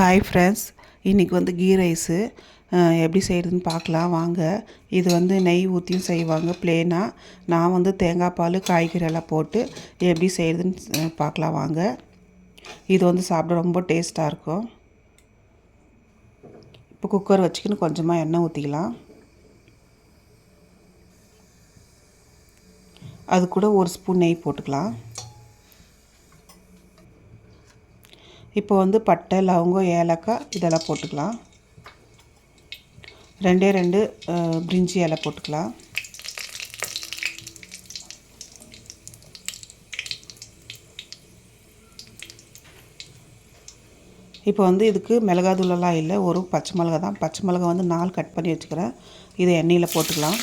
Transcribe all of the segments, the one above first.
Hi friends இன்றைக்கி வந்து key rice. எப்படி செய்கிறதுன்னு பார்க்கலாம். வாங்க. இது வந்து நெய் ஊற்றியும் செய்வாங்க. ப்ளேனாக நான் வந்து தேங்காய் பால் காய்கறி எல்லாம் போட்டு எப்படி செய்கிறதுன்னு பார்க்கலாம். வாங்க. இது வந்து சாப்பிட ரொம்ப டேஸ்ட்டாக இருக்கும். இப்போ குக்கர் வச்சுக்கின்னு கொஞ்சமாக எண்ணெய் ஊற்றிக்கலாம் அது கூட ஒரு ஸ்பூன் நெய் போட்டுக்கலாம். இப்போ வந்து பட்டை லவங்கம் ஏலக்காய் இதெல்லாம் போட்டுக்கலாம். ரெண்டே ரெண்டு பிரிஞ்சி இலை போட்டுக்கலாம். இப்போ வந்து இதுக்கு மிளகாதூளெல்லாம் இல்லை ஒரு பச்சை மிளகா தான். பச்சை மிளகா வந்து நாலு கட் பண்ணி வச்சுக்கிறேன். இதை எண்ணெயில் போட்டுக்கலாம்.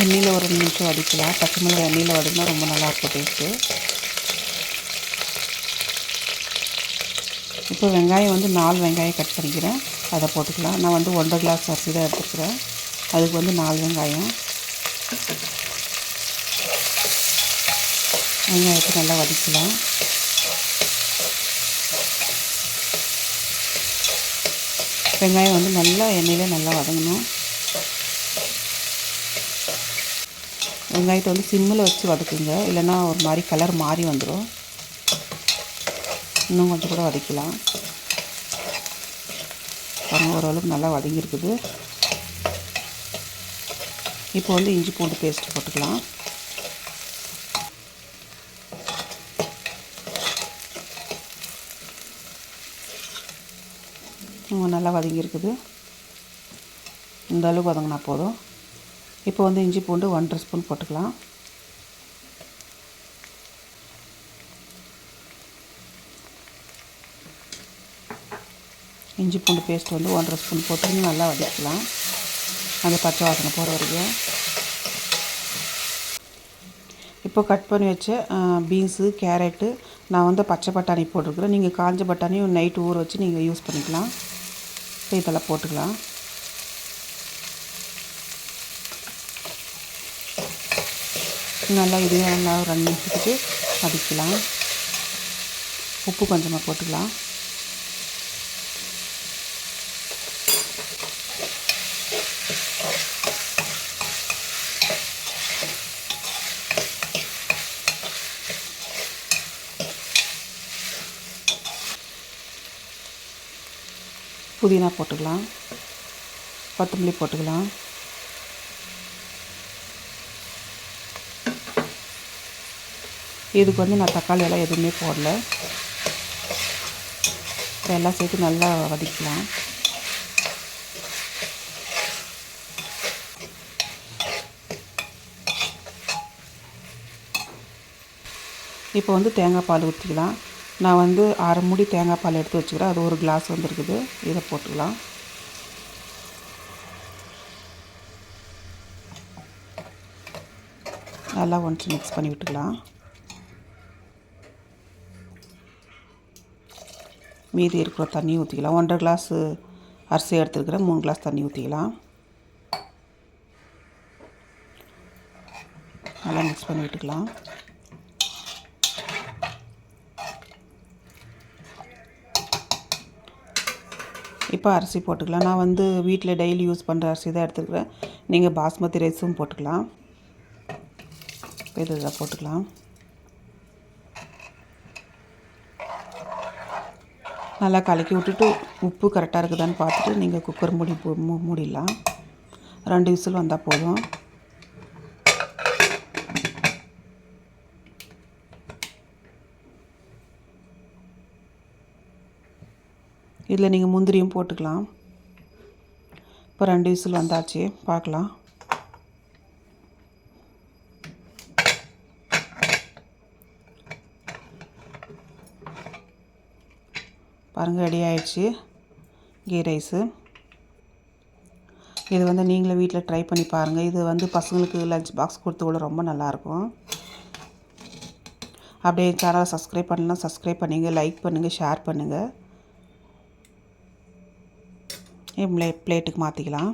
எண்ணெயில் ஒரு ரெண்டு நிமிஷம் வடிக்கலாம் பச்சை மிளகாய் எண்ணெயில் வடினா ரொம்ப நல்லாயிருக்கும் டேஸ்ட்டு. இப்போ வெங்காயம் வந்து நாலு வெங்காயம் கட் பண்ணிக்கிறேன். அதை போட்டுக்கலாம். நான் வந்து ஒன்றரை கிளாஸ் அரிசி தான் எடுத்துருக்குறேன் அதுக்கு வந்து நாலு வெங்காயம். வெங்காயத்தை நல்லா வதக்கலாம் வெங்காயம் வந்து நல்லா எண்ணெயில் நல்லா வதங்கணும். வெங்காயத்தை வந்து சிம்மில் வச்சு வதக்குங்க. இல்லைன்னா ஒரு மாதிரி கலர் மாறி வந்துடும் இன்னும் கொஞ்சம் கூட வதக்கலாம். பாருங்கள் ஓரளவுக்கு நல்லா வதங்கியிருக்குது. இப்போ வந்து இஞ்சி பூண்டு பேஸ்ட் போட்டுக்கலாம். நல்லா வதங்கியிருக்குது. இந்த அளவுக்கு வதங்கினா போதும். இப்போ வந்து இஞ்சி பூண்டு ஒன்றரை ஸ்பூன் போட்டுக்கலாம். இஞ்சி பூண்டு பேஸ்ட் வந்து ஒன்றரை ஸ்பூன் போட்டு நல்லா வதக்கலாம். அந்த பச்சை வாசனை போகிற வரைக்கும். இப்போ கட் பண்ணி வச்ச பீன்ஸு கேரட்டு நான் வந்து பச்சை பட்டாணி போட்டிருக்குறேன். நீங்கள் காஞ்ச பட்டாணியும் நைட்டு ஊற வச்சு நீங்கள் யூஸ் பண்ணிக்கலாம். இதெல்லாம் போட்டுக்கலாம். நல்லா இதையும் நல்லா ரெண்டு நிமிஷத்துக்கு வதக்கலாம் உப்பு கொஞ்சமாக போட்டுக்கலாம். புதினா போட்டுக்கலாம். கொத்தமல்லி போட்டுக்கலாம். இதுக்கு வந்து நான் தக்காளி எல்லாம் எதுவுமே போடல. எல்லாம் சேர்த்து நல்லா வதக்கலாம் இப்போ வந்து தேங்காய் பால் ஊற்றிக்கலாம் நான் வந்து அரை மூடி தேங்காய் பால் எடுத்து வச்சுக்கிறேன். அது ஒரு கிளாஸ் வந்துருக்குது. இதை போட்டுக்கலாம். நல்லா ஒன்று மிக்ஸ் பண்ணி விட்டுக்கலாம். மீதி இருக்கிற தண்ணி ஊற்றிக்கலாம் ஒன்றரை கிளாஸு அரிசி எடுத்துருக்குறேன் மூணு கிளாஸ் தண்ணி ஊற்றிக்கலாம் நல்லா மிக்ஸ் பண்ணி விட்டுக்கலாம். இப்போ அரிசி போட்டுக்கலாம். நான் வந்து வீட்டில் டெய்லி யூஸ் பண்ணுற அரிசி தான் எடுத்துருக்குறேன். நீங்கள் பாஸ்மதி ரைஸும் போட்டுக்கலாம். இதில் போட்டுக்கலாம். நல்லா கலக்கி விட்டுட்டு உப்பு கரெக்டாக இருக்குதான்னு பார்த்துட்டு நீங்கள் குக்கர் மூடி மூடிடலாம். ரெண்டு விசில் வந்தால் போதும். இதில் நீங்கள் முந்திரியும் போட்டுக்கலாம். இப்போ ரெண்டு விசில் வந்தாச்சு. பார்க்கலாம். பாருங்கள் ரெடி ஆயிடுச்சு. கீ ரைஸு. இது வந்து நீங்களே வீட்டில் ட்ரை பண்ணி பாருங்கள் இது வந்து பசங்களுக்கு லஞ்ச் பாக்ஸ் கொடுத்து கூட ரொம்ப நல்லாயிருக்கும். அப்படியே சேனலை சப்ஸ்கிரைப் பண்ணலாம் சப்ஸ்கிரைப் பண்ணுங்கள் லைக் பண்ணுங்கள் ஷேர் பண்ணுங்கள் பிளேட்டுக்கு மாற்றிக்கலாம்